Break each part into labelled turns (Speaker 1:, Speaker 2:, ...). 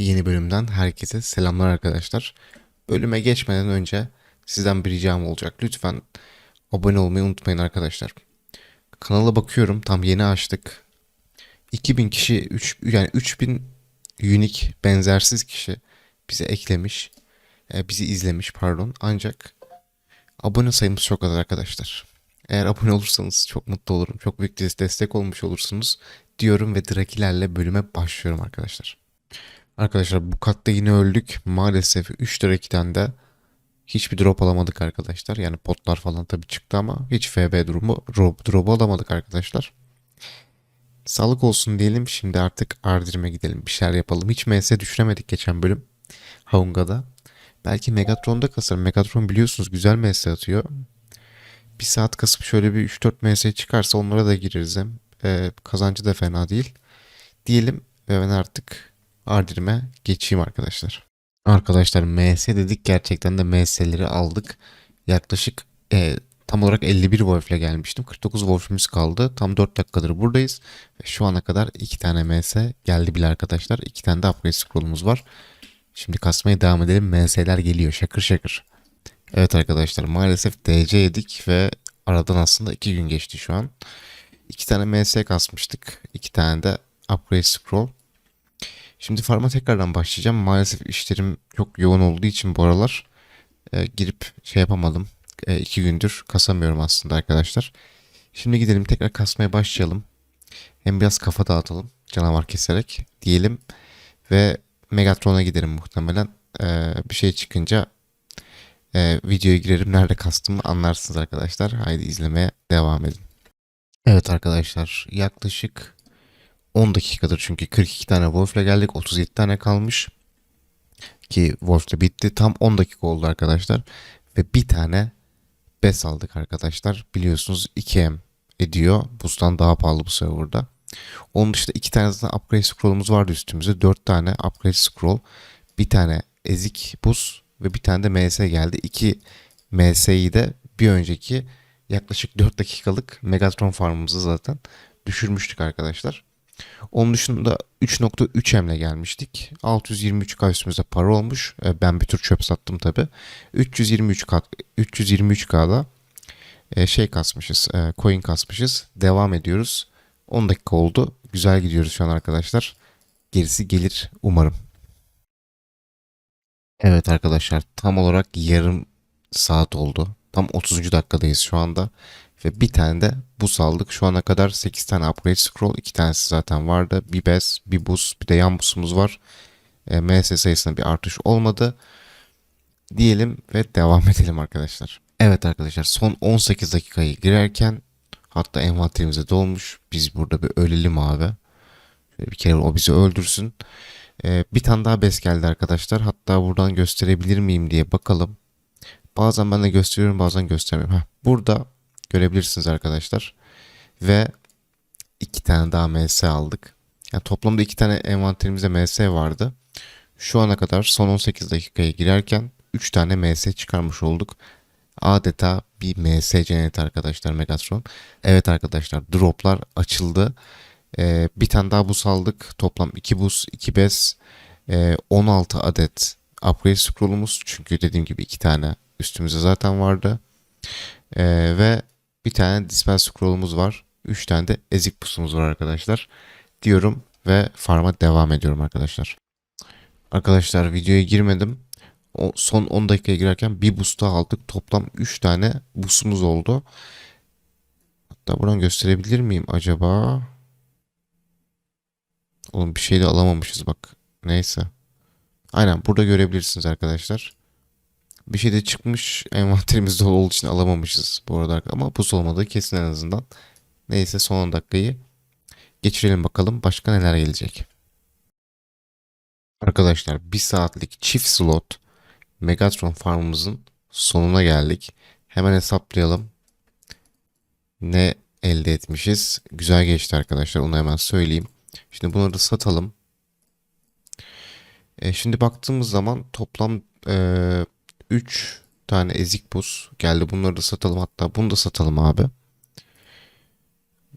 Speaker 1: Yeni bölümden herkese selamlar arkadaşlar. Bölüme geçmeden önce sizden bir ricam olacak. Lütfen abone olmayı unutmayın arkadaşlar. Kanala bakıyorum tam yeni açtık. 2000 kişi 3 yani 3000 unique benzersiz kişi bize eklemiş. e, bizi izlemiş pardon. Ancak abone sayımız çok az arkadaşlar. Eğer abone olursanız çok mutlu olurum. Çok büyük destek olmuş olursunuz diyorum ve Drakilerle bölüme başlıyorum arkadaşlar. Arkadaşlar bu katta yine öldük. Maalesef 3 Draki'den de hiçbir drop alamadık arkadaşlar. Yani potlar falan tabii çıktı ama hiç FB durumu drop, drop'u alamadık arkadaşlar. Sağlık olsun diyelim. Şimdi artık Ardir'ime gidelim. Bir şeyler yapalım. Hiç MS düşüremedik geçen bölüm. Haunga'da. Belki Megatron'da kasarım. Megatron biliyorsunuz güzel MS atıyor. Bir saat kasıp şöyle bir 3-4 MS çıkarsa onlara da gireriz hem. Ee, kazancı da fena değil. Diyelim ve ben artık Ardir'ime geçeyim arkadaşlar. Arkadaşlar MS dedik gerçekten de MS'leri aldık. Yaklaşık e, tam olarak 51 Wolf ile gelmiştim. 49 Wolf'ümüz kaldı. Tam 4 dakikadır buradayız. Ve şu ana kadar 2 tane MS geldi bile arkadaşlar. 2 tane de upgrade scroll'umuz var. Şimdi kasmaya devam edelim. MS'ler geliyor şakır şakır. Evet arkadaşlar maalesef DC yedik ve aradan aslında 2 gün geçti şu an. 2 tane MS kasmıştık. 2 tane de upgrade scroll. Şimdi farma tekrardan başlayacağım. Maalesef işlerim çok yoğun olduğu için bu aralar e, girip şey yapamadım. E, iki gündür kasamıyorum aslında arkadaşlar. Şimdi gidelim tekrar kasmaya başlayalım. Hem biraz kafa dağıtalım canavar keserek diyelim. Ve Megatron'a giderim muhtemelen. E, bir şey çıkınca e, videoya girerim. Nerede kastımı anlarsınız arkadaşlar. Haydi izlemeye devam edin. Evet arkadaşlar yaklaşık 10 dakikadır çünkü 42 tane Wolf'le geldik. 37 tane kalmış. Ki Wolf de bitti. Tam 10 dakika oldu arkadaşlar. Ve bir tane Bes aldık arkadaşlar. Biliyorsunuz 2M ediyor. Boost'tan daha pahalı bu serverda. Onun dışında iki tane zaten upgrade scroll'umuz vardı üstümüzde. 4 tane upgrade scroll. Bir tane ezik buz ve bir tane de MS geldi. İki MS'yi de bir önceki yaklaşık 4 dakikalık Megatron farmımızı zaten düşürmüştük arkadaşlar. Onun dışında 3.3M'le gelmiştik. 623K üstümüzde para olmuş. E, Ben bir tür çöp sattım tabi. 323K 323K'da e, şey kasmışız. e, Coin kasmışız. Devam ediyoruz. 10 dakika oldu. Güzel gidiyoruz şu an arkadaşlar. Gerisi gelir umarım. Evet arkadaşlar tam olarak yarım saat oldu. Tam 30. dakikadayız şu anda. Ve bir tane de buz aldık. Şu ana kadar 8 tane upgrade scroll. 2 tanesi zaten vardı. Bir bez, bir buz, bir de yan buzumuz var. E, MS sayısında bir artış olmadı. Diyelim ve devam edelim arkadaşlar. Evet arkadaşlar son 18 dakikayı girerken hatta envanterimize dolmuş. Biz burada bir ölelim abi. Bir kere o bizi öldürsün. E, bir tane daha bez geldi arkadaşlar. Hatta buradan gösterebilir miyim diye bakalım. Bazen ben de gösteriyorum bazen göstermiyorum. Heh, burada görebilirsiniz arkadaşlar. Ve iki tane daha MS aldık. Yani toplamda iki tane envanterimizde MS vardı. Şu ana kadar son 18 dakikaya girerken 3 tane MS çıkarmış olduk. Adeta bir MS cenneti arkadaşlar Megatron. Evet arkadaşlar droplar açıldı. Ee, bir tane daha buz aldık. Toplam 2 buz, 2 bez, e, 16 adet upgrade scroll'umuz. Çünkü dediğim gibi 2 tane üstümüzde zaten vardı. Ee, ve bir tane dispel scroll'umuz var. 3 tane de ezik pusumuz var arkadaşlar. Diyorum ve farma devam ediyorum arkadaşlar. Arkadaşlar videoya girmedim. O son 10 dakikaya girerken bir boost aldık. Toplam 3 tane boostumuz oldu. Hatta buradan gösterebilir miyim acaba? Oğlum bir şey de alamamışız bak. Neyse. Aynen burada görebilirsiniz arkadaşlar. Bir şey de çıkmış envanterimiz dolu olduğu için alamamışız bu arada ama bu olmadığı kesin en azından. Neyse son 10 dakikayı geçirelim bakalım başka neler gelecek. Arkadaşlar bir saatlik çift slot Megatron farmımızın sonuna geldik. Hemen hesaplayalım. Ne elde etmişiz? Güzel geçti arkadaşlar onu hemen söyleyeyim. Şimdi bunları da satalım. E, şimdi baktığımız zaman toplam e, 3 tane ezik buz geldi. Bunları da satalım. Hatta bunu da satalım abi.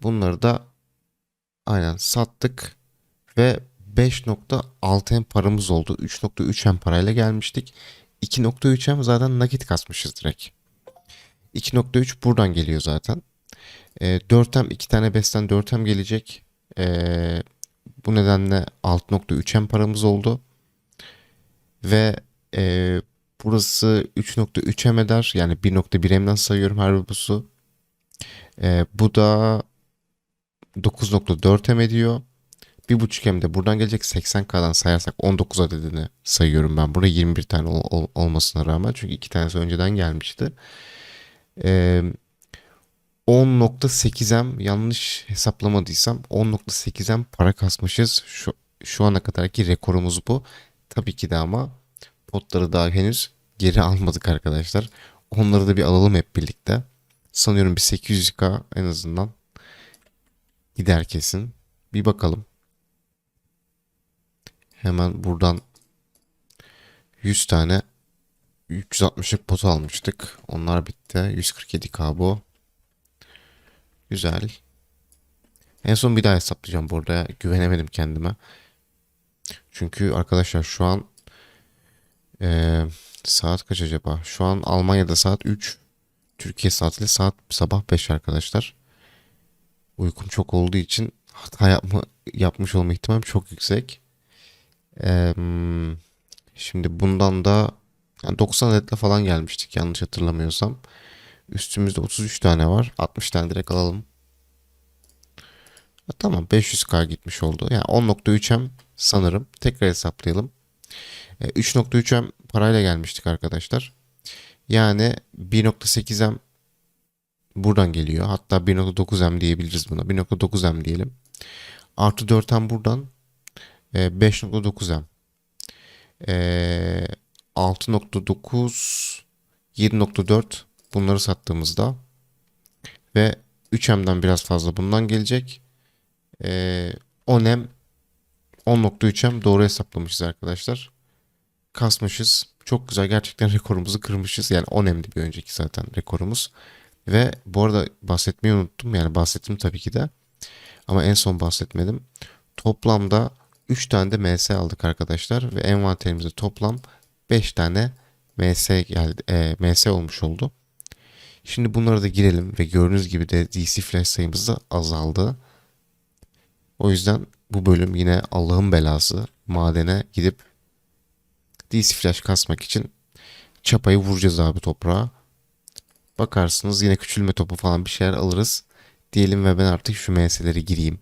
Speaker 1: Bunları da aynen sattık. Ve 5.6 M paramız oldu. 3.3 M parayla gelmiştik. 2.3 M zaten nakit kasmışız direkt. 2.3 buradan geliyor zaten. E, 4M 2 tane besten 4M gelecek. E, bu nedenle 6.3 M paramız oldu. Ve e, burası 3.3 M. Yani 1.1 M'den sayıyorum her busu. E, bu da 9.4 M ediyor. 1.5 M de buradan gelecek 80K'dan sayarsak 19 adedini sayıyorum ben. Burada 21 tane ol- ol- olmasına rağmen. Çünkü 2 tanesi önceden gelmişti. Ee, 10.8M yanlış hesaplamadıysam 10.8M para kasmışız. Şu, şu ana kadarki rekorumuz bu. Tabii ki de ama potları daha henüz geri almadık arkadaşlar. Onları da bir alalım hep birlikte. Sanıyorum bir 800k en azından gider kesin. Bir bakalım. Hemen buradan 100 tane 360'lık pot almıştık. Onlar bitti. 147k bu. Güzel. En son bir daha hesaplayacağım burada. Güvenemedim kendime. Çünkü arkadaşlar şu an eee, saat kaç acaba? Şu an Almanya'da saat 3. Türkiye saatiyle saat sabah 5 arkadaşlar. Uykum çok olduğu için hata yapma, yapmış olma ihtimalim çok yüksek. Eee, şimdi bundan da yani 90 adetle falan gelmiştik yanlış hatırlamıyorsam. Üstümüzde 33 tane var. 60 tane direkt alalım. Tamam 500k gitmiş oldu. Yani 10.3M sanırım. Tekrar hesaplayalım. E, 3.3M parayla gelmiştik arkadaşlar. Yani 1.8M buradan geliyor. Hatta 1.9M diyebiliriz buna. 1.9M diyelim. Artı 4M buradan. E, 5.9M. E, 6.9 7.4 bunları sattığımızda ve 3M'den biraz fazla bundan gelecek. Ee, 10M 10.3M doğru hesaplamışız arkadaşlar. Kasmışız. Çok güzel. Gerçekten rekorumuzu kırmışız. Yani 10M'di bir önceki zaten rekorumuz. Ve bu arada bahsetmeyi unuttum. Yani bahsettim tabii ki de. Ama en son bahsetmedim. Toplamda 3 tane de MS aldık arkadaşlar. Ve envanterimizde toplam 5 tane MS geldi. E, MS olmuş oldu. Şimdi bunlara da girelim ve gördüğünüz gibi de DC flash sayımız da azaldı. O yüzden bu bölüm yine Allah'ın belası madene gidip DC flash kasmak için çapayı vuracağız abi toprağa. Bakarsınız yine küçülme topu falan bir şeyler alırız. Diyelim ve ben artık şu MS'lere gireyim.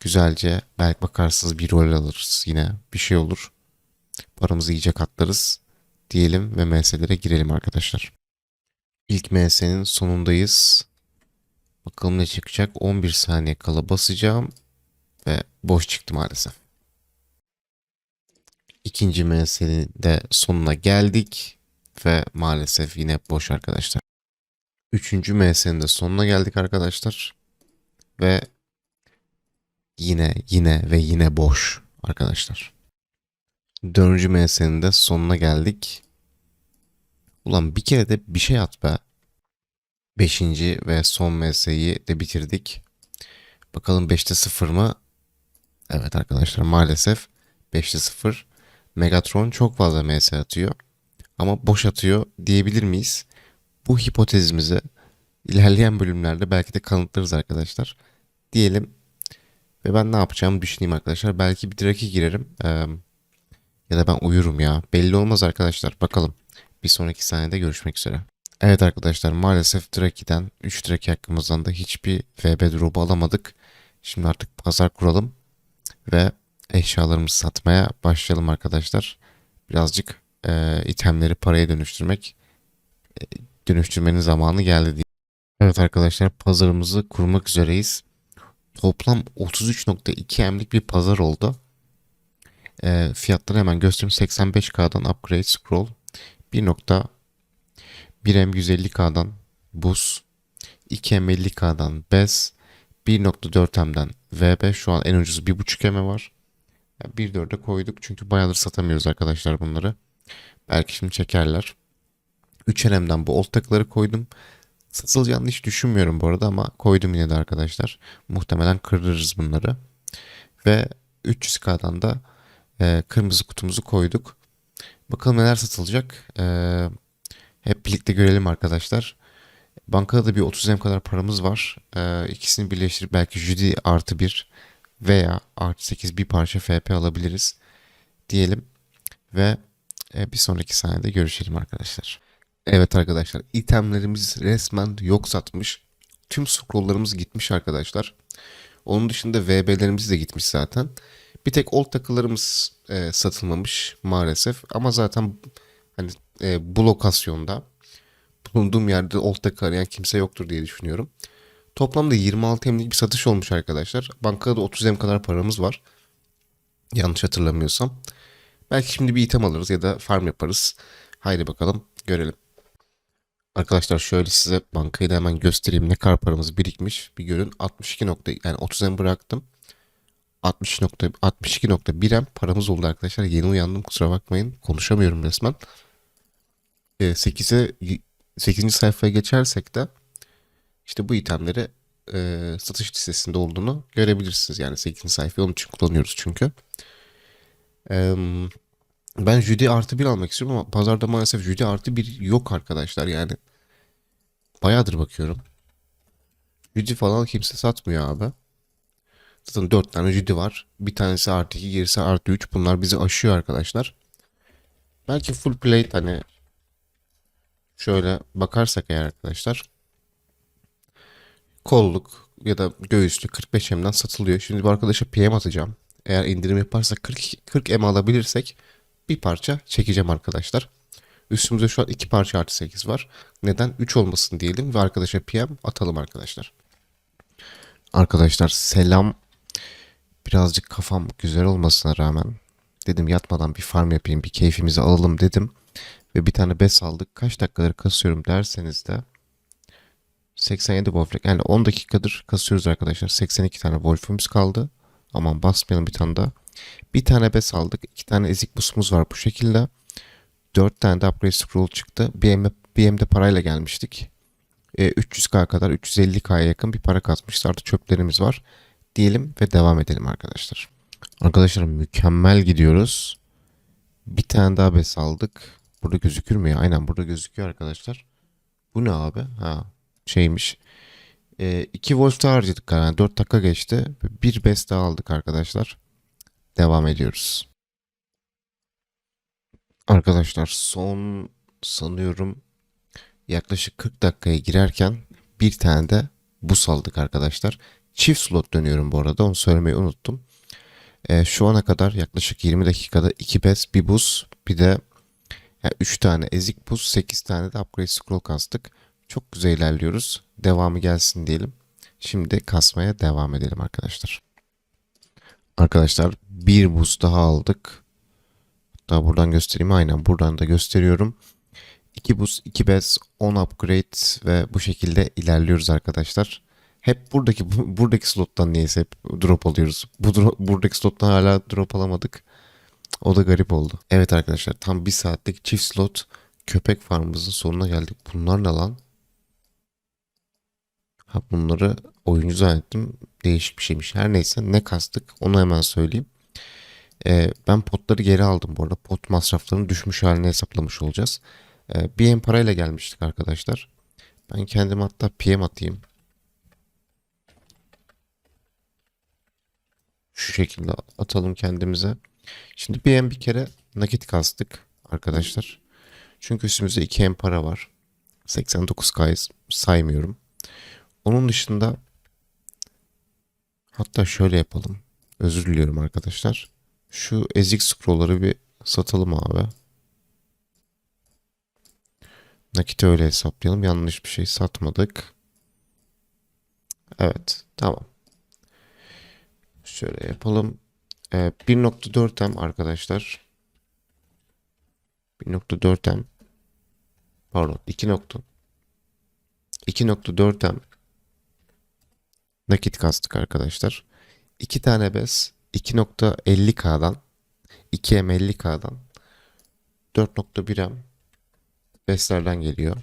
Speaker 1: Güzelce belki bakarsınız bir rol alırız yine bir şey olur. Paramızı iyice katlarız diyelim ve MS'lere girelim arkadaşlar. İlk MS'nin sonundayız. Bakalım ne çıkacak. 11 saniye kala basacağım ve boş çıktı maalesef. İkinci MS'nin de sonuna geldik ve maalesef yine boş arkadaşlar. Üçüncü MS'nin de sonuna geldik arkadaşlar ve yine yine ve yine boş arkadaşlar. Dördüncü MS'nin de sonuna geldik. Ulan bir kere de bir şey at be. Beşinci ve son MS'yi de bitirdik. Bakalım 5'te 0 mı? Evet arkadaşlar maalesef 5'te 0. Megatron çok fazla MS atıyor. Ama boş atıyor diyebilir miyiz? Bu hipotezimizi ilerleyen bölümlerde belki de kanıtlarız arkadaşlar. Diyelim ve ben ne yapacağımı düşüneyim arkadaşlar. Belki bir Drake'e girerim. Ee, ya da ben uyurum ya. Belli olmaz arkadaşlar. Bakalım. Bir sonraki sahnede görüşmek üzere. Evet arkadaşlar maalesef Drake'den 3 Drake hakkımızdan da hiçbir VB drop'u alamadık. Şimdi artık pazar kuralım ve eşyalarımızı satmaya başlayalım arkadaşlar. Birazcık e, itemleri paraya dönüştürmek e, dönüştürmenin zamanı geldi diye. Evet arkadaşlar pazarımızı kurmak üzereyiz. Toplam 33.2 M'lik bir pazar oldu. E, fiyatları hemen göstereyim. 85K'dan upgrade scroll 1.1 M 150K'dan buz 2 M 50K'dan bez 1.4 M'den VB şu an en ucuzu 1.5 M var. Yani 1.4'e koyduk çünkü bayağıdır satamıyoruz arkadaşlar bunları. Belki şimdi çekerler. 3 M'den bu old takıları koydum. Satılacağını hiç düşünmüyorum bu arada ama koydum yine de arkadaşlar. Muhtemelen kırırız bunları. Ve 300K'dan da e, kırmızı kutumuzu koyduk. Bakalım neler satılacak. E, hep birlikte görelim arkadaşlar. Bankada da bir 30 M kadar paramız var. E, ikisini birleştirip belki Judy artı 1 veya artı 8 bir parça FP alabiliriz diyelim. Ve e, bir sonraki sahnede görüşelim arkadaşlar. Evet arkadaşlar itemlerimiz resmen yok satmış. Tüm scrolllarımız gitmiş arkadaşlar. Onun dışında VB'lerimiz de gitmiş zaten. Bir tek old takılarımız e, satılmamış maalesef. Ama zaten hani e, bu lokasyonda bulunduğum yerde old takı arayan kimse yoktur diye düşünüyorum. Toplamda 26 M'lik bir satış olmuş arkadaşlar. Bankada da 30 M kadar paramız var. Yanlış hatırlamıyorsam. Belki şimdi bir item alırız ya da farm yaparız. Haydi bakalım görelim. Arkadaşlar şöyle size bankayı da hemen göstereyim ne kadar paramız birikmiş. Bir görün 62 nokta yani 30 M bıraktım. 60 nokta 62.1 M paramız oldu arkadaşlar. Yeni uyandım kusura bakmayın. Konuşamıyorum resmen. E, 8'e 8. sayfaya geçersek de işte bu itemleri e, satış listesinde olduğunu görebilirsiniz. Yani 8. sayfayı onun için kullanıyoruz çünkü. Eee ben Judy artı 1 almak istiyorum ama pazarda maalesef Judy artı 1 yok arkadaşlar yani. Bayağıdır bakıyorum. Judy falan kimse satmıyor abi. Zaten 4 tane Judy var. Bir tanesi artı 2, gerisi artı 3. Bunlar bizi aşıyor arkadaşlar. Belki full plate hani şöyle bakarsak eğer arkadaşlar. Kolluk ya da göğüslü 45 M'den satılıyor. Şimdi bu arkadaşa PM atacağım. Eğer indirim yaparsa 40, 40 M alabilirsek bir parça çekeceğim arkadaşlar. Üstümüzde şu an iki parça artı 8 var. Neden? 3 olmasın diyelim ve arkadaşa PM atalım arkadaşlar. Arkadaşlar selam. Birazcık kafam güzel olmasına rağmen dedim yatmadan bir farm yapayım bir keyfimizi alalım dedim. Ve bir tane bes aldık. Kaç dakikadır kasıyorum derseniz de 87 Wolfrek yani 10 dakikadır kasıyoruz arkadaşlar. 82 tane Wolf'umuz kaldı. Aman basmayalım bir tane daha. Bir tane bes aldık. iki tane ezik busumuz var bu şekilde. Dört tane de upgrade scroll çıktı. BM, BM'de parayla gelmiştik. E, 300k kadar 350k'ya yakın bir para katmışız. Artı çöplerimiz var. Diyelim ve devam edelim arkadaşlar. Arkadaşlar mükemmel gidiyoruz. Bir tane daha bes aldık. Burada gözükür mü ya? Aynen burada gözüküyor arkadaşlar. Bu ne abi? Ha şeymiş. 2 e, volt harcadık yani 4 dakika geçti. Bir bes daha aldık arkadaşlar devam ediyoruz. Arkadaşlar son sanıyorum yaklaşık 40 dakikaya girerken bir tane de bus aldık arkadaşlar. Çift slot dönüyorum bu arada onu söylemeyi unuttum. Ee, şu ana kadar yaklaşık 20 dakikada 2 bes, bir bus, bir de yani 3 tane ezik bus, 8 tane de upgrade scroll kastık. Çok güzel ilerliyoruz. Devamı gelsin diyelim. Şimdi kasmaya devam edelim arkadaşlar. Arkadaşlar bir boost daha aldık. Hatta buradan göstereyim. Aynen buradan da gösteriyorum. 2 boost, 2 bes, 10 upgrade ve bu şekilde ilerliyoruz arkadaşlar. Hep buradaki buradaki slottan niyeyse hep drop alıyoruz. Bu drop, buradaki slottan hala drop alamadık. O da garip oldu. Evet arkadaşlar tam bir saatlik çift slot köpek farmımızın sonuna geldik. Bunlar ne lan? Ha bunları oyuncu zannettim. Değişik bir şeymiş. Her neyse ne kastık onu hemen söyleyeyim. Ee, ben potları geri aldım bu arada. Pot masraflarını düşmüş haline hesaplamış olacağız. Ee, BM parayla gelmiştik arkadaşlar. Ben kendim hatta PM atayım. Şu şekilde atalım kendimize. Şimdi BM bir kere nakit kastık arkadaşlar. Çünkü üstümüzde 2 M para var. 89K saymıyorum. Onun dışında hatta şöyle yapalım. Özür diliyorum arkadaşlar. Şu ezik scrollları bir satalım abi. Nakiti öyle hesaplayalım. Yanlış bir şey satmadık. Evet. Tamam. Şöyle yapalım. Ee, 1.4M arkadaşlar. 1.4M pardon 2. 2.4M nakit kastık arkadaşlar. 2 tane bez 2.50K'dan 2M50K'dan 4.1M beslerden geliyor.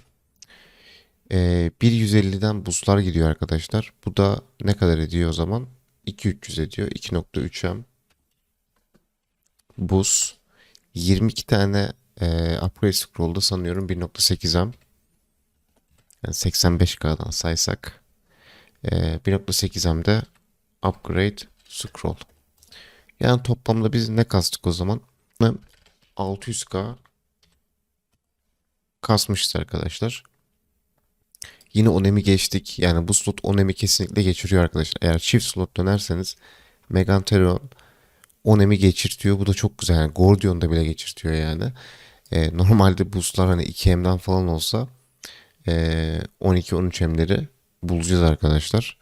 Speaker 1: Ee, 1.150'den buslar gidiyor arkadaşlar. Bu da ne kadar ediyor o zaman? 2.300 ediyor. 2.3M buz, 22 tane e, upgrade scroll'da sanıyorum 1.8M. Yani 85K'dan saysak e, 1.8M'de upgrade scroll. Yani toplamda biz ne kastık o zaman? 600K kasmışız arkadaşlar. Yine Onem'i geçtik. Yani bu slot Onem'i kesinlikle geçiriyor arkadaşlar. Eğer çift slot dönerseniz Meganteron Onem'i geçirtiyor. Bu da çok güzel. Yani Gordion'da bile geçirtiyor yani. E, normalde boostlar hani 2M'den falan olsa e, 12-13M'leri bulacağız arkadaşlar.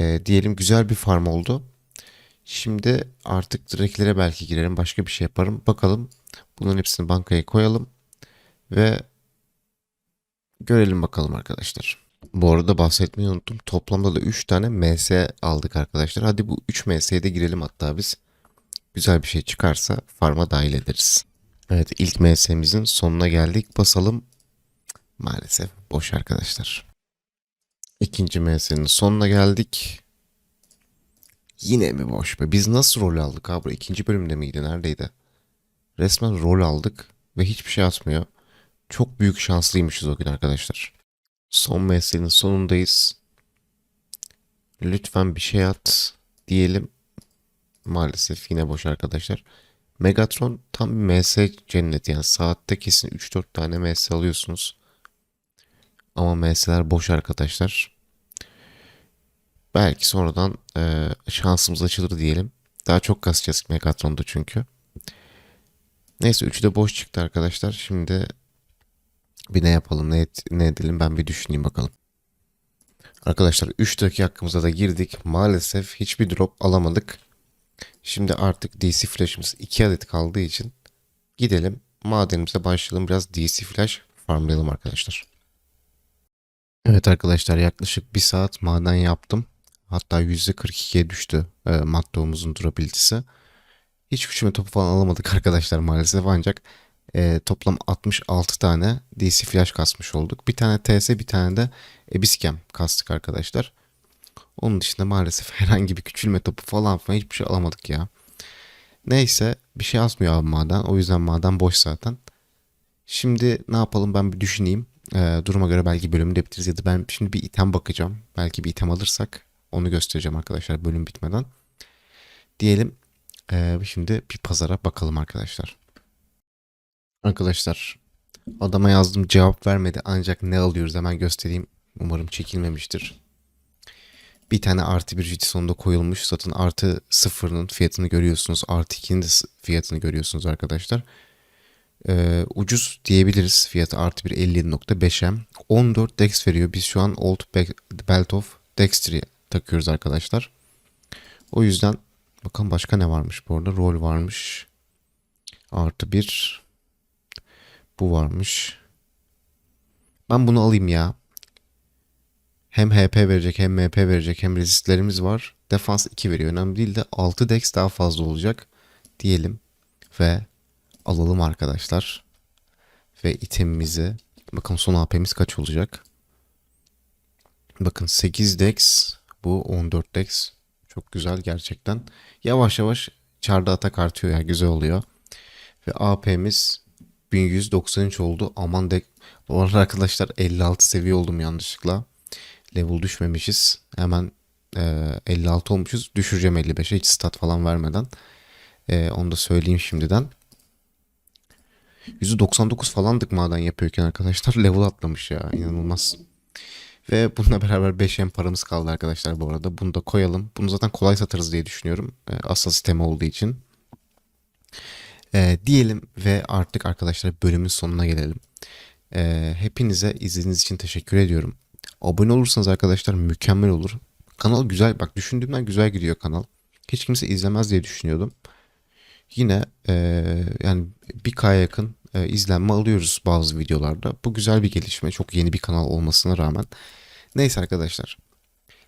Speaker 1: E, diyelim güzel bir farm oldu. Şimdi artık direklere belki girerim. Başka bir şey yaparım. Bakalım. Bunların hepsini bankaya koyalım. Ve görelim bakalım arkadaşlar. Bu arada bahsetmeyi unuttum. Toplamda da 3 tane MS aldık arkadaşlar. Hadi bu 3 MS'ye de girelim hatta biz. Güzel bir şey çıkarsa farma dahil ederiz. Evet ilk MS'mizin sonuna geldik. Basalım. Maalesef boş arkadaşlar. İkinci MS'nin sonuna geldik. Yine mi boş be? Biz nasıl rol aldık abi? İkinci bölümde miydi? Neredeydi? Resmen rol aldık ve hiçbir şey atmıyor. Çok büyük şanslıymışız o gün arkadaşlar. Son mesleğin sonundayız. Lütfen bir şey at diyelim. Maalesef yine boş arkadaşlar. Megatron tam bir MS cenneti yani saatte kesin 3-4 tane MS alıyorsunuz. Ama MS'ler boş arkadaşlar. Belki sonradan e, şansımız açılır diyelim. Daha çok kasacağız Megatron'da çünkü. Neyse üçü de boş çıktı arkadaşlar. Şimdi bir ne yapalım ne, et, ne edelim ben bir düşüneyim bakalım. Arkadaşlar 3 dakika hakkımıza da girdik. Maalesef hiçbir drop alamadık. Şimdi artık DC flash'ımız 2 adet kaldığı için gidelim madenimize başlayalım. Biraz DC flash farmlayalım arkadaşlar. Evet arkadaşlar yaklaşık bir saat maden yaptım. Hatta %42'ye düştü e, maddoğumuzun durabilitesi. Hiç güçlü topu falan alamadık arkadaşlar maalesef ancak e, toplam 66 tane DC flash kasmış olduk. Bir tane TS bir tane de Ebiskem kastık arkadaşlar. Onun dışında maalesef herhangi bir küçülme topu falan falan hiçbir şey alamadık ya. Neyse bir şey asmıyor abi maden. O yüzden maden boş zaten. Şimdi ne yapalım ben bir düşüneyim. E, duruma göre belki bölümü de bitiririz ya da ben şimdi bir item bakacağım. Belki bir item alırsak onu göstereceğim arkadaşlar bölüm bitmeden. Diyelim e, şimdi bir pazara bakalım arkadaşlar. Arkadaşlar adama yazdım cevap vermedi ancak ne alıyoruz hemen göstereyim. Umarım çekilmemiştir. Bir tane artı bir jiti sonunda koyulmuş. Zaten artı sıfırının fiyatını görüyorsunuz. Artı 2'nin de fiyatını görüyorsunuz arkadaşlar. Ee, ucuz diyebiliriz. Fiyatı artı bir 57.5M. 14 dex veriyor. Biz şu an Old Belt of Dexter'ı takıyoruz arkadaşlar. O yüzden bakalım başka ne varmış bu arada. Rol varmış. Artı bir bu varmış. Ben bunu alayım ya. Hem HP verecek hem MP verecek hem rezistlerimiz var. Defans 2 veriyor. Önemli değil de 6 dex daha fazla olacak. Diyelim. Ve alalım arkadaşlar. Ve itemimizi. Bakın son AP'miz kaç olacak. Bakın 8 dex. Bu 14 dex. Çok güzel gerçekten. Yavaş yavaş çarda atak artıyor ya. Güzel oluyor. Ve AP'miz 1193 oldu. Aman de bu arada arkadaşlar 56 seviye oldum yanlışlıkla. Level düşmemişiz. Hemen e, 56 olmuşuz. Düşüreceğim 55'e hiç stat falan vermeden. E, onu da söyleyeyim şimdiden. %99 falandık maden yapıyorken arkadaşlar level atlamış ya inanılmaz. Ve bununla beraber 5M paramız kaldı arkadaşlar bu arada. Bunu da koyalım. Bunu zaten kolay satarız diye düşünüyorum. E, asıl sistemi olduğu için. E, diyelim ve artık arkadaşlar bölümün sonuna gelelim. E, hepinize izlediğiniz için teşekkür ediyorum. Abone olursanız arkadaşlar mükemmel olur. Kanal güzel bak düşündüğümden güzel gidiyor kanal. Hiç kimse izlemez diye düşünüyordum. Yine e, yani bir k yakın e, izlenme alıyoruz bazı videolarda. Bu güzel bir gelişme. Çok yeni bir kanal olmasına rağmen. Neyse arkadaşlar.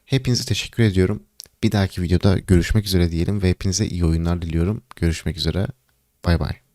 Speaker 1: Hepinize teşekkür ediyorum. Bir dahaki videoda görüşmek üzere diyelim ve hepinize iyi oyunlar diliyorum. Görüşmek üzere. Bay bay.